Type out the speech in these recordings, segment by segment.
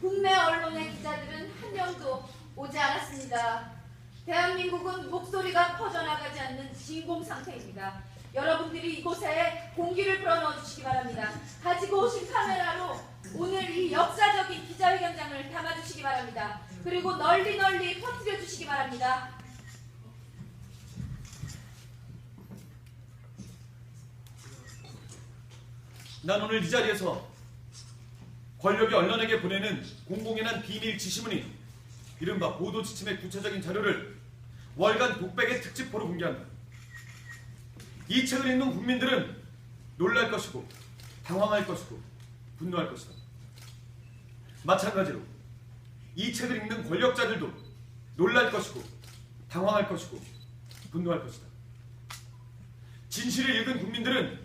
국내 언론의 기자들은 한 명도 오지 않았습니다. 대한민국은 목소리가 퍼져나가지 않는 진공 상태입니다. 여러분들이 이곳에 공기를 불어넣어 주시기 바랍니다. 가지고 오신 카메라로 오늘 이 역사적인 기자회견장을 담아주시기 바랍니다. 그리고 널리 널리 퍼뜨려 주시기 바랍니다. 난 오늘 이 자리에서 권력이 언론에게 보내는 공공연한 비밀 지시문인 이른바 보도 지침의 구체적인 자료를 월간 독백의 특집보로 공개한다. 이 책을 읽는 국민들은 놀랄 것이고 당황할 것이고 분노할 것이다. 마찬가지로 이 책을 읽는 권력자들도 놀랄 것이고 당황할 것이고 분노할 것이다. 진실을 읽은 국민들은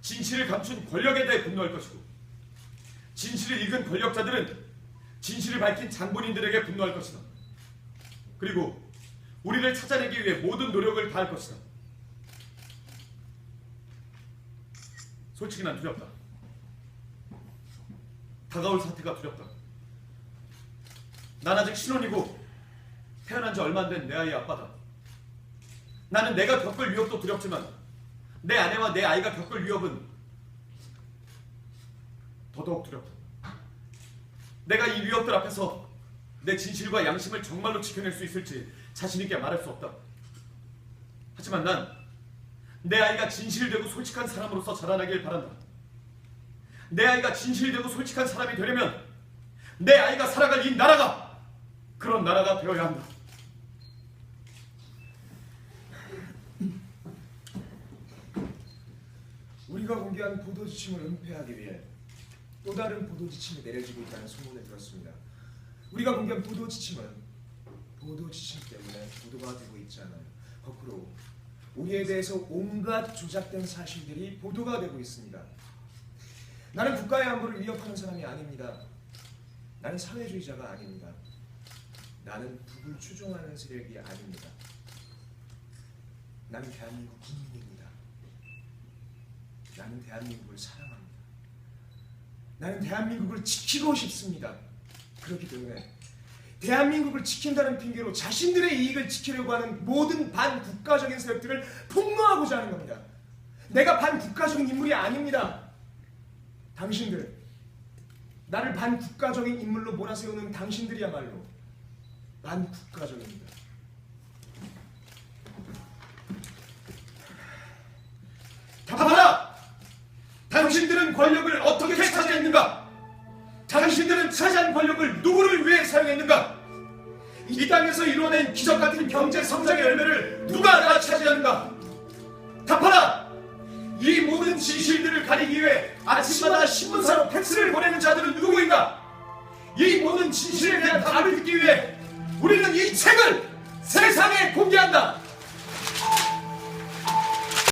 진실을 감춘 권력에 대해 분노할 것이고 진실을 읽은 권력자들은 진실을 밝힌 장본인들에게 분노할 것이다. 그리고 우리를 찾아내기 위해 모든 노력을 다할 것이다. 솔직히 난 두렵다. 다가올 사태가 두렵다. 난 아직 신혼이고 태어난 지 얼마 안 된 내 아이의 아빠다. 나는 내가 겪을 위협도 두렵지만 내 아내와 내 아이가 겪을 위협은 더더욱 두렵다. 내가 이 위협들 앞에서 내 진실과 양심을 정말로 지켜낼 수 있을지 자신있게 말할 수 없다. 하지만 난 내 아이가 진실되고 솔직한 사람으로서 자라나길 바란다. 내 아이가 진실되고 솔직한 사람이 되려면 내 아이가 살아갈 이 나라가 그런 나라가 되어야 한다. 우리가 공개한 보도 지침을 은폐하기 위해 또 다른 보도 지침이 내려지고 있다는 소문을 들었습니다. 우리가 공개한 보도 지침은 보도 지침 때문에 보도가 되고 있지 않아요. 거꾸로 우리에 대해서 온갖 조작된 사실들이 보도가 되고 있습니다. 나는 국가의 안보를 위협하는 사람이 아닙니다. 나는 사회주의자가 아닙니다. 나는 북을 추종하는 세력이 아닙니다. 나는 대한민국 국민입니다. 나는 대한민국을 사랑합니다. 나는 대한민국을 지키고 싶습니다. 그렇기 때문에 대한민국을 지킨다는 핑계로 자신들의 이익을 지키려고 하는 모든 반국가적인 세력들을 폭로하고자 하는 겁니다. 내가 반국가적인 인물이 아닙니다. 당신들, 나를 반국가적인 인물로 몰아세우는 당신들이야말로 반국가적입니다. 답하라! 당신들은 권력을 어떻게 차지했는가? 당신들은 차지한 권력을 누구를 위해 사용했는가? 이 땅에서 이루어낸 기적 같은 경제 성장의 열매를 누가 다 차지하는가? 답하라! 이 모든 진실들을 가리기 위해 아침마다 신문사로 팩스를 보내는 자들은 누구인가? 이 모든 진실에 대한 답을 듣기 위해 우리는 이 책을 세상에 공개한다!